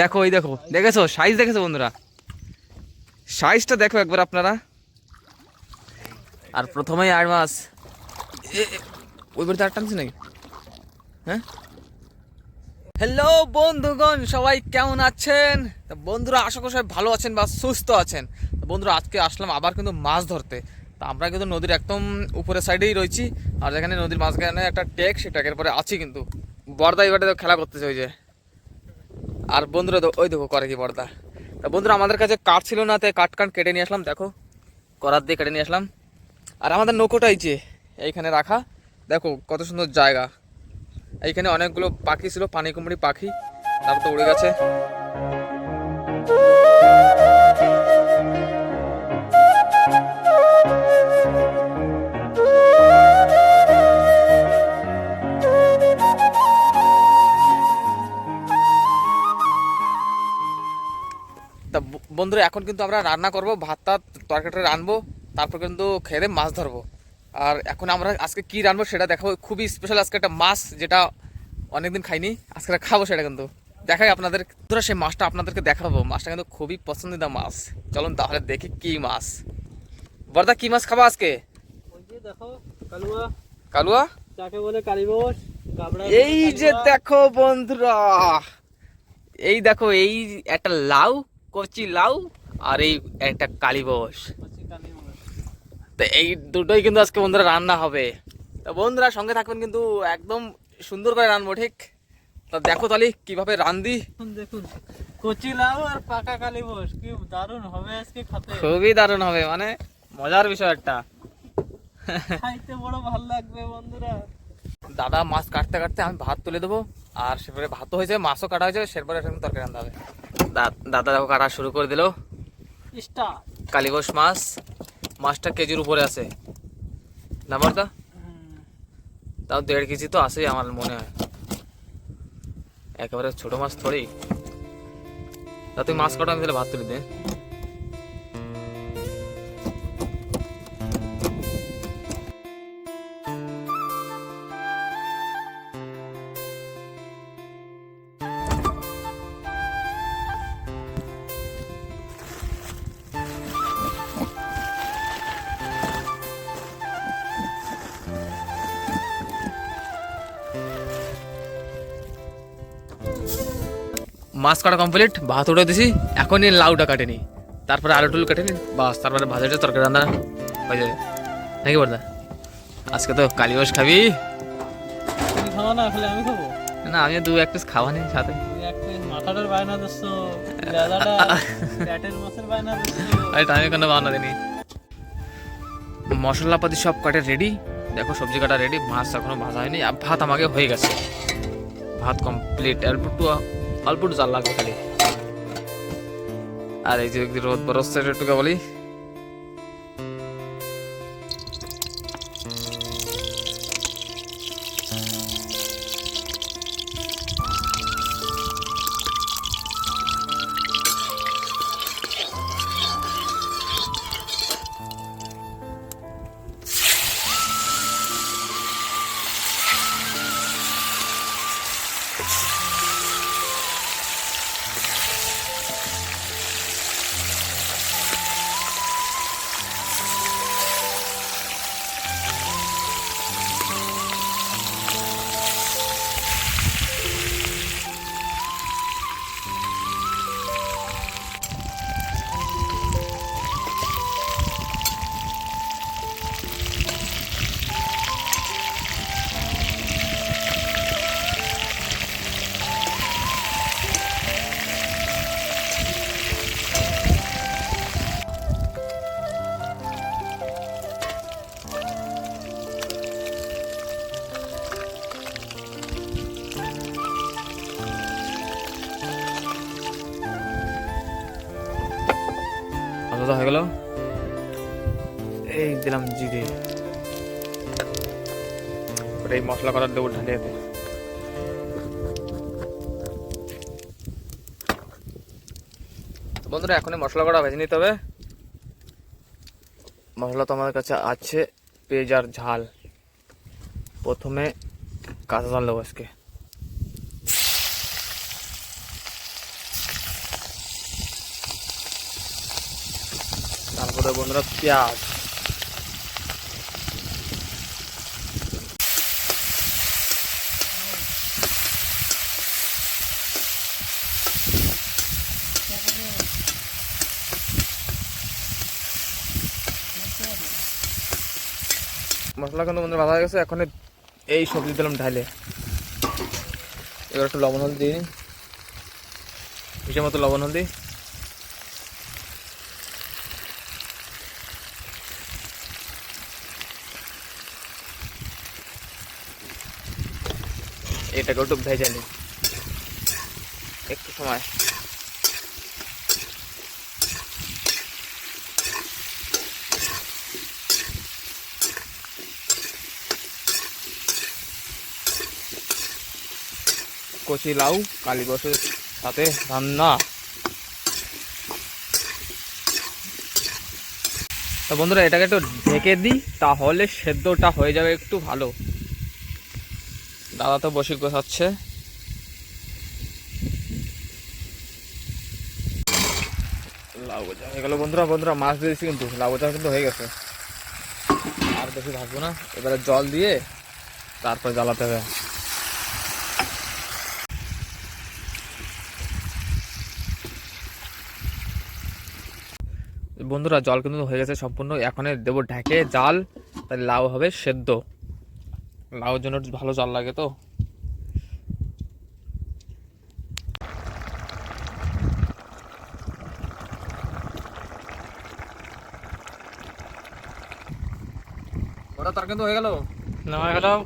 দেখো, এই দেখো, দেখেছ? সাইজ দেখেছ বন্ধুরা? সাইজটা দেখো একবার আপনারা। আর প্রথমেই আট মাস ওই বাড়িতে নাকি? হ্যাঁ? হ্যালো বন্ধুগণ, সবাই কেমন আছেন? বন্ধুরা, আশা করি সবাই ভালো আছেন বা সুস্থ আছেন। বন্ধুরা, আজকে আসলাম আবার কিন্তু মাছ ধরতে। তা আমরা কিন্তু নদীর একদম উপরের সাইডেই রয়েছি। আর যেখানে নদীর মাঝখানে একটা টেক সেই টেকের পরে আছি কিন্তু। বর্দা এবারে খেলা করতেছে ওই যে। আর বন্ধুরা ওই দেখো, করে কি পর্দা। তা বন্ধুরা আমাদের কাছে কাঠ ছিল না, তাই কাঠ কাঠ কেটে নিয়ে আসলাম, দেখো। করার দিয়ে কেটে নিয়ে আসলাম। আর আমাদের নৌকোটাই যে, এইখানে রাখা। দেখো, কত সুন্দর জায়গা। এইখানে অনেকগুলো পাখি ছিল পানি কুমড়ি পাখি। তারপর তো উড়ে গেছে। বন্ধুরা এখন কিন্তু আমরা রান্না করব ভাত টাত তরকারিটা রানবো তারপর কিন্তু খেয়ে মাছ ধরবো। আর এখন আমরা আজকে কি রানবো সেটা দেখাবো। খুবই স্পেশাল আজকে একটা মাছ যেটা অনেকদিন খাইনি আজকে খাব সেটা কিন্তু। দেখাই আপনাদের ধরো সেই মাছটা আপনাদেরকে দেখাবো। মাছটা কিন্তু খুবই পছন্দিদা মাছ। চলুন তাহলে দেখি কি মাছ। বর্দা কি মাছ খাব আজকে? কালুয়া। বলে কালীবস এই যে দেখো বন্ধুরা এই দেখো এই একটা লাউ কচি লাউ আর এই একটা কালীবস তো এই দুটোই কিন্তু আজকে বন্ধুরা রান্না হবে। তো বন্ধুরা সঙ্গে থাকবেন কিন্তু একদম সুন্দর করে রানবো ঠিক? তা দেখো তাহলে কীভাবে রান্ধি দেখুন কচি লাউ আর পাকা কালীবস কি দারুণ হবে আজকে খেতে। খুবই দারুণ হবে মানে মজার বিষয় একটা। খাইতে বড় ভালো লাগবে বন্ধুরা। দাদা মাছ কাটতে কাটতে আমি ভাত তুলে দেবো আর সেপরে ভাতও হয়েছে মাছও কাটা হয়েছে সেরপরে তরকারি রান্না হবে। দাদা দেখো কাটা শুরু করে দিল। কালীগোষ মাছ। মাছটা কেজির উপরে আছে। না দা? তাও দেড় কেজি তো আছেই আমার মনে হয়। একেবারে ছোট মাছ থোড়ি। তা তুই মাছ কাটা আমি তাহলে ভাত তুলে দে মাছ কাটা কমপ্লিট ভাত উঠে দিছি এখনই লাউটা কাটে কাটেনি তারপরে আলু টুলু কেটে নিন বাস তারপরে ভাজাটা তরকারি রান্না হয়ে যাবে। নাকি বর্দা? আজকে তো কালীবাস খাবি। খাওয়া না খেলে আমি খাব? না আমি দু এক পিস খাওয়া নেই সাথে। মাথাটার বায়না দিচ্ছ প্যাটের মাছের বায়না দিচ্ছ আমি কোনো দিনি মশলাপাতি সব কাটে রেডি দেখো সবজি কাটা রেডি মাছ এখনও ভাজা হয়নি আর ভাত আমাকে হয়ে গেছে। ভাত কমপ্লিট অল্প একটু অল্প জাল লাগবে খালি। আর এই যে রোদ বরসছে একটু বলি। গেল? এই দিলাম জিরে। এই মশলা করার দেবো ঢালিয়ে দে। বন্ধুরা এখনই মশলা করা ভেজে নিতে হবে। মশলা তো আমাদের কাছে আছে পেঁয়াজ আর ঝাল। প্রথমে কাঁচা ঝাল দেবো আজকে। তারপরে বন্ধুরা, পেঁয়াজ। মশলা কিন্তু বন্ধুরা ভালো গেছে, এখন এই সবজি দিলাম ঢালে এবার একটু লবণ হলদি হিসেব মতো লবণ হলদি এটাকে একটু ভেজে নিই একটু সময়। কচি লাউ, কালী বসের সাথে রান্না। তো বন্ধুরা, এটাকে একটু ঢেকে দিই, তাহলে সেদ্ধটা হয়ে যাবে একটু ভালো। দাদা তো বসে গোছাচ্ছে লাউ হয়ে বন্ধুরা বন্ধুরা, মাছ দিয়েছি কিন্তু লাউ ভাজা কিন্তু হয়ে গেছে। আর বেশি ভাজবো না, এবারে জল দিয়ে তারপর জ্বালাতে হবে। বন্ধুরা, জল কিন্তু হয়ে গেছে সম্পূর্ণ, এখন দেবো ঢেকে জাল, তাহলে লাউ হবে সেদ্ধ। লাউর জন্য ভালো জল লাগে তো। ওটা তার কিন্তু হয়ে গেল। নামাই ফেলাও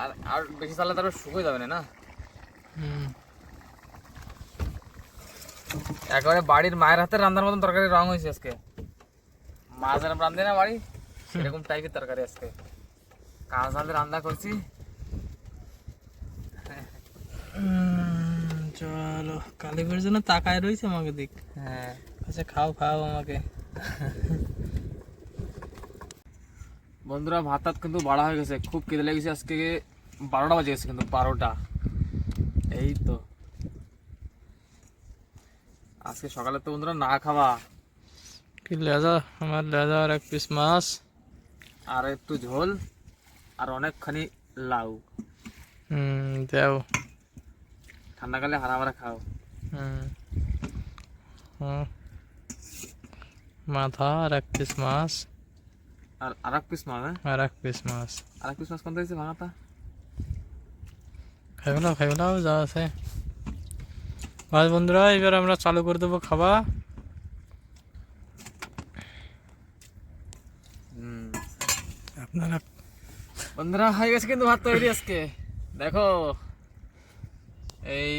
আর আর বেশি চালে তারপর শুকিয়ে যাবে না না? একেবারে বাড়ির মায়ের হাতের রান্নার মতন তরকারি রং হয়েছে আজকে। মা যেরকম রান্ধে না বাড়ি? সেরকম টাইপের তরকারি আজকে। কাঁচা ঝাল রান্না করছি। চলো কালীপুরের জন্য তাকায় রয়েছে আমাকে দিক হ্যাঁ। আচ্ছা খাও খাও আমাকে। বন্ধুরা ভাত কিন্তু বাড়া হয়ে গেছে। খুব কেঁদে লেগেছে আজকে। বারোটা বাজে গেছে কিন্তু বারোটা। এই তো। আজকে সকালে তো বন্ধুরা না খাওয়া। কি লেজা আমার লেজা আর এক পিস মাছ। আর একটু ঝোল। আর অনেকখানি লাউ। হুম দেও ঠান্ডাকালে হারা হারা খাও। হুম। হুম। মাথা আর এক পিস মাছ। আর আর এক পিস মাছ হ্যাঁ? আর এক পিস মাছ। আর এক পিস মাছ কোনটা হয়েছে ভাঙাটা? খাই ফেলাও খাই ফেলাও যা আছে। আজ বন্ধুরা এবার আমরা চালু করে দেবো খাওয়া। আপনারা বন্ধুরা হয়ে গেছে কিন্তু ভাত তৈরি আজকে। দেখো এই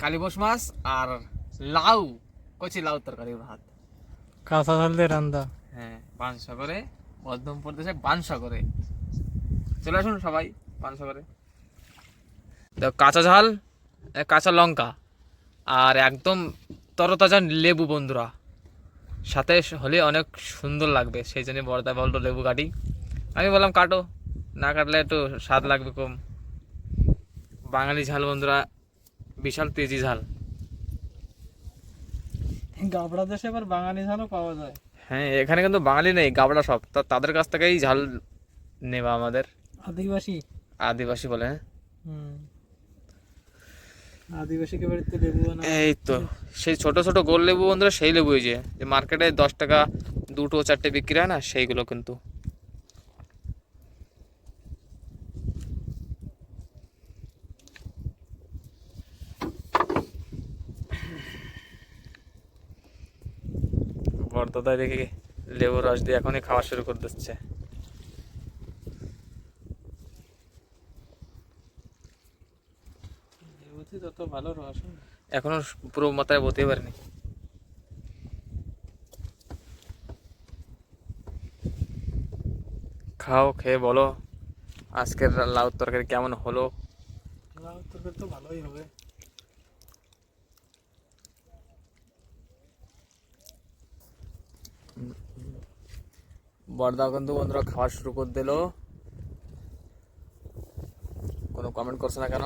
কালীবোস মাছ আর লাউ কচি লাউ তরকারি ভাত। কাঁচা ঝাল দিয়ে রান্দা। হ্যাঁ বানসাগরে বর্ধমান প্রদেশে বানসাগরে। চলে আসুন সবাই বানসাগরে। দেখো কাঁচা ঝাল কাঁচা লঙ্কা আর একদম তরতাজা লেবু বন্ধুরা। সাথে হলে অনেক সুন্দর লাগবে সেই জন্য বড়দা বলল লেবু কাটি। আমি বললাম কাটো। না কাটলে একটু স্বাদ লাগবে কম। বাঙালি ঝাল বন্ধুরা বিশাল তেজি ঝাল। গাবড়া দেশে আবার বাঙালি ঝালও পাওয়া যায়। হ্যাঁ এখানে কিন্তু বাঙালি নেই গাবড়া সব। তা তাদের কাছ থেকেই ঝাল নেবা আমাদের। আদিবাসী। আদিবাসী বলে হ্যাঁ? আদিবাসীকে বাড়িতে লেবু এই তো সেই ছোট ছোট গোল লেবু বন্ধুরা সেই লেবু যে। যে মার্কেটে দশ টাকা দুটো চারটে বিক্রি হয় না সেইগুলো কিন্তু। বর্দাদা দেখে লেবু রস দিয়ে এখনই খাওয়া শুরু করে দিচ্ছে। তত ভালো রস এখনও পুরো মাথায় বলতে পারিনি খাও খেয়ে বলো আজকের লাউ তরকারি কেমন হলো? লাউ তরকারি তো ভালোই হবে। বর্দা কিন্তু বন্ধুরা খাওয়া শুরু করে দিল। কোনো কমেন্ট করছে না কেন?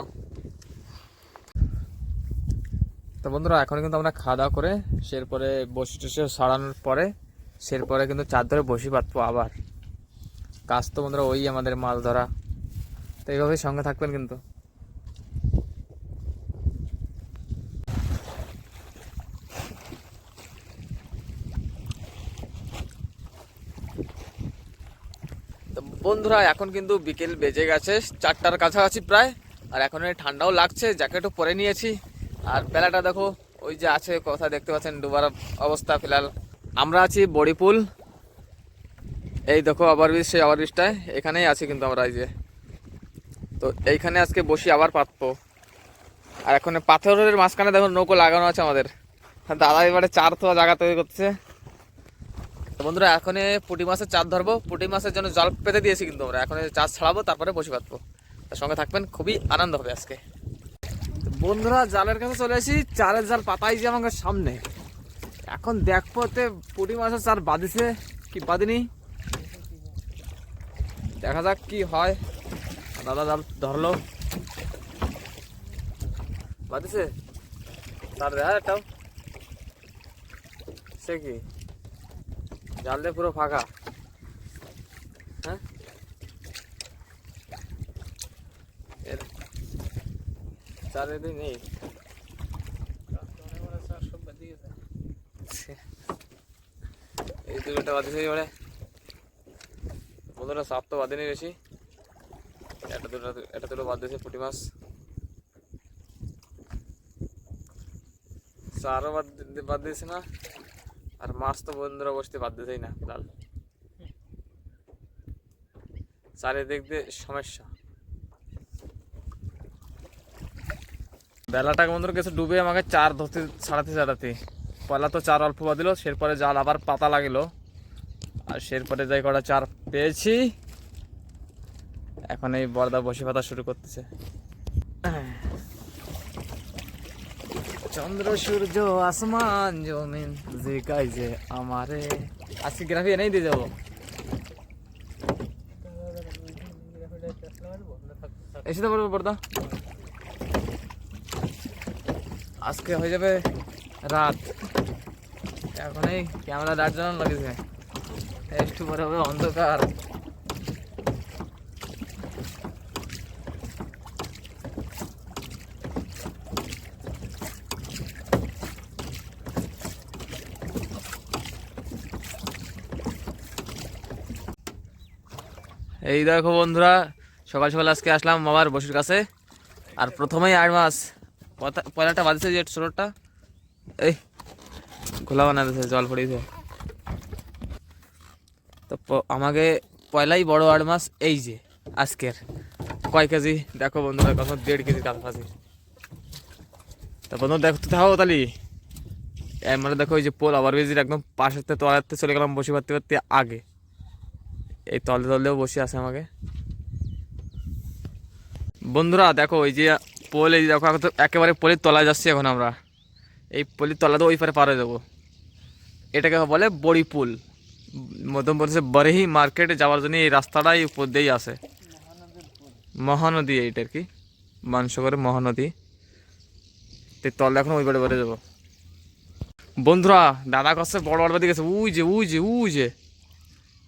তো বন্ধুরা, এখন কিন্তু আমরা খাওয়া দাওয়া করে সেরপরে বসি টসে সারানোর পরে সেরপরে কিন্তু চার ধরে বসি পাতবো আবার। কাজ তো বন্ধুরা ওই আমাদের মাছ ধরা তো এইভাবেই সঙ্গে থাকবেন কিন্তু তো বন্ধুরা, এখন কিন্তু বিকেল বেজে গেছে, চারটার কাছাকাছি প্রায়, আর এখন ঠান্ডাও লাগছে, জ্যাকেটও পরে নিয়েছি। আর বেলাটা দেখো, ওই যে আছে কথা দেখতে পাচ্ছেন ডুবার অবস্থা ফিলহাল। আমরা আছি বড়িপুল। এই দেখো আবার সেই আবার এখানেই আছি কিন্তু আমরা এই যে। তো এইখানে আজকে বসি আবার পাতবো। আর এখন পাথরের মাঝখানে দেখো, নৌকো লাগানো আছে আমাদের। দাদা এবারে চার থোয়া জায়গা তৈরি করছে তো বন্ধুরা এখন পুঁটি মাছের চার ধরবো। পুঁটি মাছের জন্য জল পেতে দিয়েছি কিন্তু আমরা। এখন চাষ ছাড়াবো, তারপরে বসে পাতবো তার সঙ্গে থাকবেন, খুবই আনন্দ হবে আজকে। বন্ধুরা, জালের কাছে চলে আসি চারের জাল পাতাই যে আমাকে সামনে। এখন দেখব তে পুঁটি মাছের চার বাঁধিছে কি বাঁধিনি। দেখা যাক কি হয়। দাদা জাল ধরলো। বাঁধিছে? তার দেখা একটাও। সে কি? জাল দিয়ে পুরো ফাঁকা। হ্যাঁ? এর চারিদিন নেই। এই দুটোটা বাদিছে এবারে। বন্ধুরা, সাপ তো বাঁধেনি বেশি। এটা দুটো এটা দুটো বাদ দিয়েছে পুঁটি মাছ। চারও বাদ বাদ দিয়েছে না? আর মাছ তো বন্ধুরা বসতে বাদ দিতেই না ফিলহাল চারিদিক দিয়ে সমস্যা। বেলাটা বন্ধুরা কিছু ডুবে আমাকে চার ধরতে ছাড়াতে ছাড়াতে পয়লা তো চার অল্প বাদিল সেরপরে জাল আবার পাতা লাগিলো। আর সেরপরে যাই কটা চার পেয়েছি। এখন এই বর্দা বসে পাতা শুরু করতেছে। চন্দ্র, সূর্য, আসমান, জমিন, যে যে আমারে। আজকে গ্রাফি এনেই দিয়ে যাব। এসে তো বলব বর্দা আজকে হয়ে যাবে রাত। এখন এই ক্যামেরা দাঁড় জানানো লাগেছে। একটু পরে হবে অন্ধকার। এই দেখো বন্ধুরা, সকাল সকাল আজকে আসলাম মামার বসির কাছে। আর প্রথমেই আট মাস পয়লাটা বাঁধছে যে ছোটটা এই, খোলা বানাতেছে, জল পড়িয়েছে। তো আমাকে পয়লাই বড় আট মাস, এই যে, আজকের। কয় কেজি? দেখো বন্ধুরা, কত দেড় কেজি কাল ফাঁসি তা বন্ধু, দেখো থাকো এর মানে দেখো, ওই যে পোল আবার বেজির একদম থেকে তোলাতে চলে গেলাম বসে পারতে পারতে আগে। এই তলে তলেও বসে আছে আমাকে। বন্ধুরা, দেখো ওই যে পোল, এই দেখো একেবারে পলির তলায় যাচ্ছি এখন আমরা। এই পলির তলা তো ওই পারে পারে দেবো এটাকে বলে বড়ি পুল। মধ্যম বলছে বরেহি মার্কেটে, যাওয়ার জন্য এই রাস্তাটাই উপর দিয়েই আসে মহানদী এইটার কি। মানসগরের মহানদী। তো তলে এখন ওই পারে বাড়ি যাব। বন্ধুরা, দাদা কাছে বড় বড় বাড়ি গেছে। উই যে উই যে উই যে।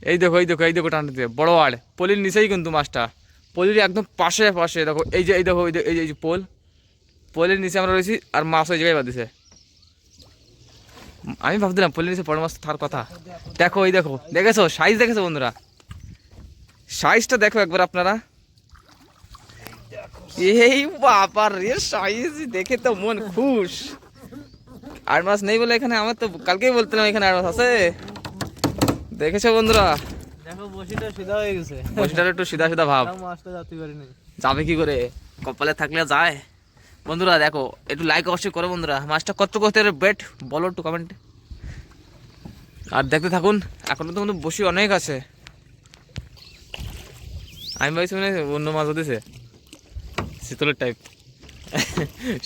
এই দেখো এই দেখো এই দেখো টানতে বড় আড়। পলির নিচেই কিন্তু মাছটা। পলির একদম পাশে পাশে। দেখো, এই যে, এই দেখো, এই যে- এই যে পোল। পোলের নিচে আমরা রয়েছি আর মাছ ওই জায়গায় বাঁধিছে। আমি ভাবছিলাম পলির নিচে বড় মাছ থার কথা। দেখো, এই দেখো। দেখেছ? সাইজ দেখেছ বন্ধুরা? সাইজটা দেখো একবার আপনারা। এই বাবার রে সাইজ দেখে তো মন খুশ। আট মাস নেই বলে এখানে? আমার তো কালকেই বলছিলাম এখানে আট মাস আছে। দেখেছ বন্ধুরা? দেখো বসিটা সিধা হয়ে গেছে। বসিটার একটু সিধা সিধা ভাব। মাছটা যাতে পারিনি যাবে কি করে? কপালে থাকলে যায়। বন্ধুরা দেখো একটু লাইক অবশ্যই করো বন্ধুরা। মাছটা কত করতে বেট বলো একটু কমেন্টে আর দেখতে থাকুন এখন তো কিন্তু বসি অনেক আছে। আমি ভাবছি মানে অন্য মাছ দিছে শীতলের টাইপ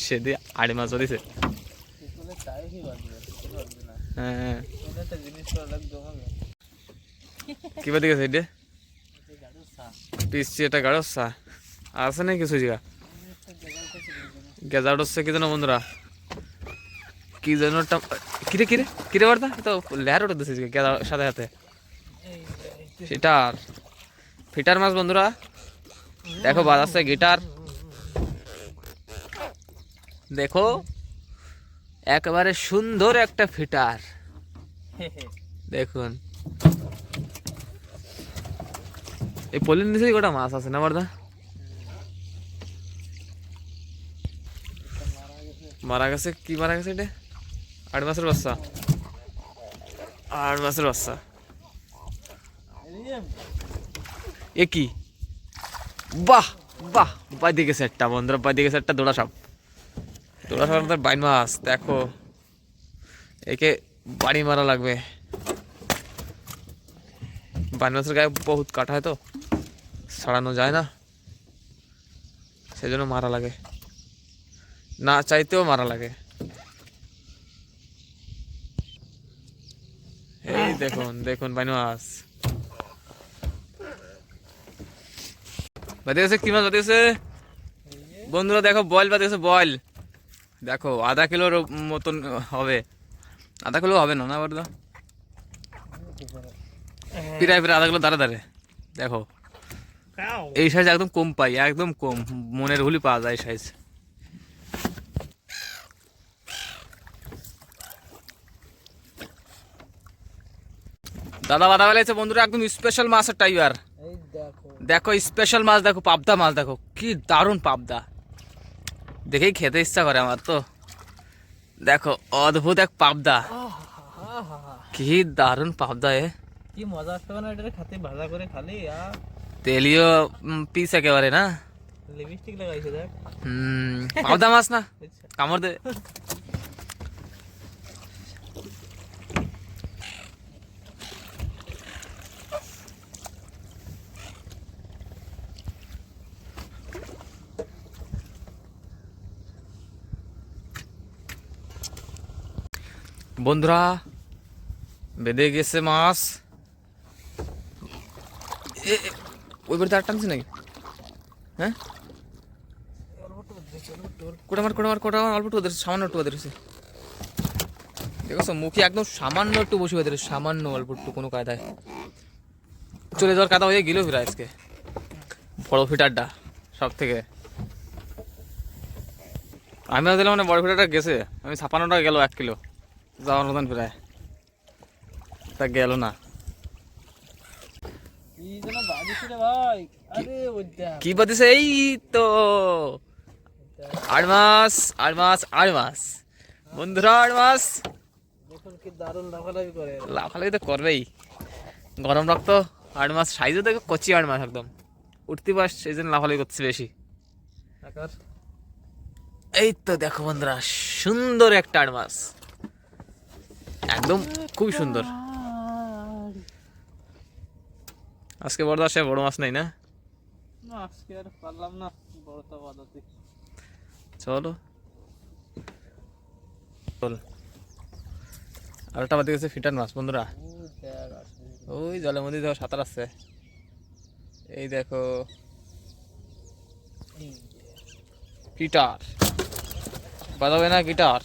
সেদি আড়ি মাছ দিছে হ্যাঁ। কি বাদি গেছে এটা পিসছি এটা গাড়সা আছে না কিছু জায়গা? গেজাড় হচ্ছে কি জানো বন্ধুরা? কি যেন কিরে কিরে কিরে বার্তা? তো লেয়ার ওটা দিছিস গেদার সাথে সাথে। সেটার ফিটার মাছ বন্ধুরা। দেখো বাজাচ্ছে গিটার। দেখো, একেবারে সুন্দর একটা ফিটার। দেখুন। এই পলির নিচেই গোটা মাছ আছে না বারদা? মারা গেছে কি মারা গেছে এটা? আট মাসের বাচ্চা। আট মাসের বাচ্চা। এ কি? বাহ বাহ বাই দিকে সেটটা বন্ধুরা বাই দিকে সেটটা দৌড়া সাপ। দৌড়া সাপ আমাদের বাইন মাছ, দেখো। একে বাড়ি মারা লাগবে। বাইন মাছের গায়ে বহুত কাটা হয় তো? ছাড়ানো যায় না। সেই জন্য মারা লাগে। না চাইতেও মারা লাগে। এই দেখুন দেখুন বাইন মাছ কি মাছ বাদে গেছে বন্ধুরা দেখো বয়েল বাদে গেছে বয়েল দেখো আধা কিলোর মতন হবে। আধা কিলো হবে না না বলতো প্রায় প্রায় আধা কিলো দাঁড়ে দাঁড়ে। দেখো। এই সাইজ একদম কম পাই একদম কম। মনের হুলি পাওয়া যায় এই সাইজ দাদা বাদা বেলাইছে বন্ধুরা একদম স্পেশাল মাছের টাইগার এই দেখো। দেখো স্পেশাল মাছ দেখো পাবদা মাছ দেখো কি দারুণ পাবদা। দেখেই খেতে ইচ্ছা করে আমার তো। দেখো অদ্ভুত এক পাবদা। কি দারুণ পাবদা এ। কি মজা আসবে না এটা খেতে ভাজা করে খালি আর তেলীয় পিস একেবারে না? লিপস্টিক লাগাইছে দেখ। হুম পাবদা মাছ না? বুঝছ? কামড় দে। বন্ধুরা বেঁধে গেছে মাছ। ওই বাড়িতে আর টানছে নাকি? হ্যাঁ? কোটা মার কোটা মার কোটা মার, অল্প একটু ওদের সামান্য একটু ওদের হয়েছে। দেখো মুখে একদম সামান্য একটু বসে ওদের, সামান্য অল্প একটু কোনো কায়দায়। চলে যাওয়ার কাদা হয়ে গেল ফিরা আজকে। বড় ফিটারটা, সব থেকে। আমিও দিলাম মানে বড় ফিটারটা গেছে, আমি ছাপান্নটা গেল, এক কিলো। যাওয়ার মতন প্রায় তা গেল না। কি বাদিছে এই তো আট মাস আট মাস আট মাস বন্ধুরা আট মাস দেখুন কি দারুণ লাফালাফি করে লাফালাফি তো করবেই। গরম রক্ত আট মাস সাইজও দেখো কচি আট মাস একদম। উঠতে পাস সেই জন্য লাফালাফি করছে বেশি। এই তো দেখো বন্ধুরা সুন্দর একটা আট মাস একদম খুব সুন্দর। আজকে বড় আসে বড় মাছ নাই না? না আজকে আর পারলাম না বড়টা বাজাতে চলো। চল। আর একটা বাদে গেছে ফিটার মাছ বন্ধুরা। ওই জলের মধ্যে দেখো সাঁতার আছে এই দেখো। গিটার। বাজাবে না গিটার?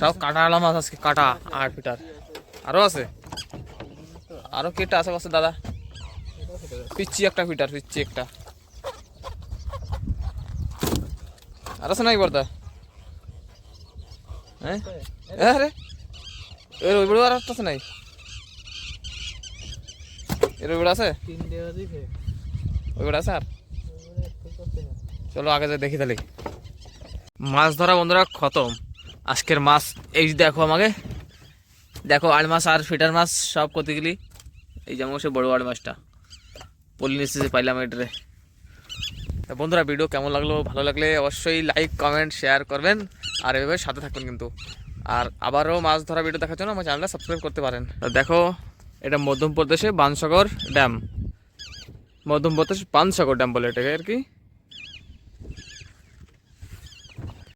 সব কাটা আলা মাছ আজকে, কাটা আর ফিটার আরও আছে? আরও কেটা আছে পাশে দাদা? পিচ্ছি একটা ফিটার পিচ্ছি একটা। আর আছে নাকি বর্দা হ্যাঁ? আরে এর ওই বড় আর আছে নাই? এর ওই বড় আছে? ওই বড় আছে আর? চলো আগে যাই দেখি তাহলে। মাছ ধরা বন্ধুরা খতম। আজকের মাছ, এই দেখো আমাকে। দেখো আড় মাছ আর ফিটার মাছ সব করতে গেলি এই যেমন সে বড় আড় মাছটা। পলি নিচে পাইলাম এটারে। বন্ধুরা ভিডিও কেমন লাগল? ভালো লাগলে অবশ্যই লাইক কমেন্ট শেয়ার করবেন। আর এভাবে সাথে থাকবেন কিন্তু। আর আবারও মাছ ধরা ভিডিও দেখার জন্য আমার চ্যানেলটা সাবস্ক্রাইব করতে পারেন। দেখো, এটা মধ্যপ্রদেশে বানসাগর ড্যাম। মধ্যপ্রদেশ বানসাগর ড্যাম বলে এটাকে আর কি।